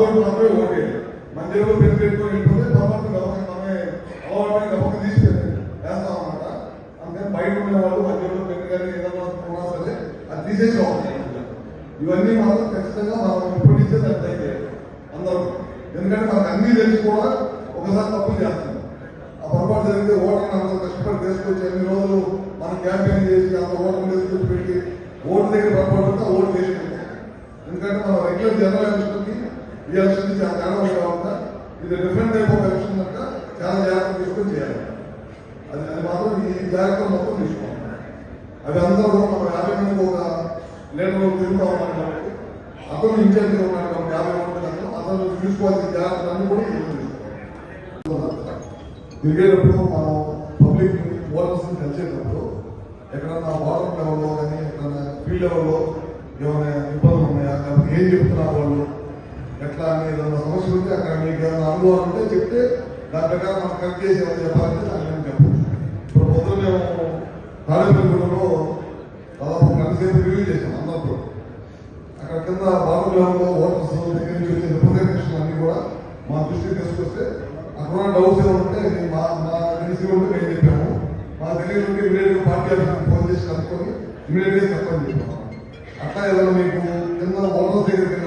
రోజు మాత్రమే ఓకే. మన జేబులో పెన్ పెట్టుకొని వెళ్ళిపోతే తర్వాత గమకం మనమే అలవాటు గమకం తీసుకెళ్ళి వేస్తాం అనమాట అందుకని బయట ఉన్న వాళ్ళు మన జేబులో పెన్ కానీ ఏదైనా ఉన్నా సరే అది తీసేసి ఇవన్నీ మాత్రం ఖచ్చితంగా మనం ఇప్పటి నుంచే దాన్ని అందరూ. ఎందుకంటే మనకు అన్నీ తెలిసి కూడా ఒకసారి తప్పులు చేస్తున్నాం ఆ పొరపాటు జరిగితే ఓటర్ని అందరూ కష్టపడి తీసుకొచ్చి అన్ని రోజులు మనం క్యాంపెయిన్ చేసి అంత ఓటర్ తీసుకొచ్చి పెట్టి ఓటు దగ్గర పొరపాటు ఓటు తీసుకుంటాం ఎందుకంటే మనం రెగ్యులర్ జనరల్ ఈ ఎలక్షన్ చాలా తేడా ఉంది? కాబట్టి ఇది డిఫరెంట్ టైప్ ఆఫ్ ఎలక్షన్ అంట చాలా జాగ్రత్త తీసుకొని చేయాలి. అది అది మాత్రం ఈ జాగ్రత్త మొత్తం తీసుకోవాలి. అవి అందరూ కూడా మనం యాభై మంది ఒక నేను తిరుగుతా ఉన్నాను కాబట్టి అతను ఇన్ఛార్జ్గా ఉన్నాడు కాబట్టి యాభై మంది కనుక అతను తీసుకోవాల్సిన జాగ్రత్తలన్నీ కూడా తీసుకోవాలి. తిరిగేటప్పుడు మనం పబ్లిక్ ఓనర్స్ని కలిసేటప్పుడు ఎక్కడన్నా వాటర్ లెవెల్లో కానీ ఎక్కడన్నా ఫీల్డ్ లెవెల్లో ఏమైనా ఇబ్బందులు ఉన్నాయా? లేకపోతే ఏం చెప్తున్నారు వాళ్ళు? ఎట్లా అని ఏదైనా సమస్య ఉంటే అక్కడ మీకు ఏమైనా అనుభవం ఉంటే చెప్తే దాని ప్రకారం మనం కరెక్ట్ చేసి ఏమైనా చెప్పాలంటే దాన్ని నేను చెప్పు ఇప్పుడు పొద్దున మేము తాడేపల్లిగూడలో దాదాపు ఒక రివ్యూ చేసాం అందరితో. అక్కడ కింద బాలగ్రామంలో ఓటర్స్ దగ్గర నుంచి వచ్చే రిప్రజెంటేషన్ అన్ని కూడా మా దృష్టికి తీసుకొస్తే అక్కడ డౌట్స్ ఏమైనా ఉంటే మా మా తెలిసి ఉంటే మేము చెప్పాము. మా తెలియదు ఉంటే ఇమీడియట్గా పార్టీ ఆఫీస్కి ఫోన్ చేసి కనుక్కొని ఇమీడియట్గా చెప్పని చెప్పాము అట్లా ఏదైనా మీకు కింద వాటర్స్ దగ్గర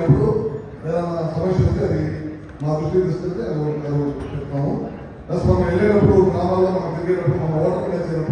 వెళ్ళినప్పుడు అది మా దృష్టికి తీసుకెళ్తే అది ఒకటి- చెప్తాము. ప్లస్ మనం వెళ్ళినప్పుడు గ్రామాల్లో మనం తిరిగినప్పుడు మనం ఓటర్ చేసినప్పుడు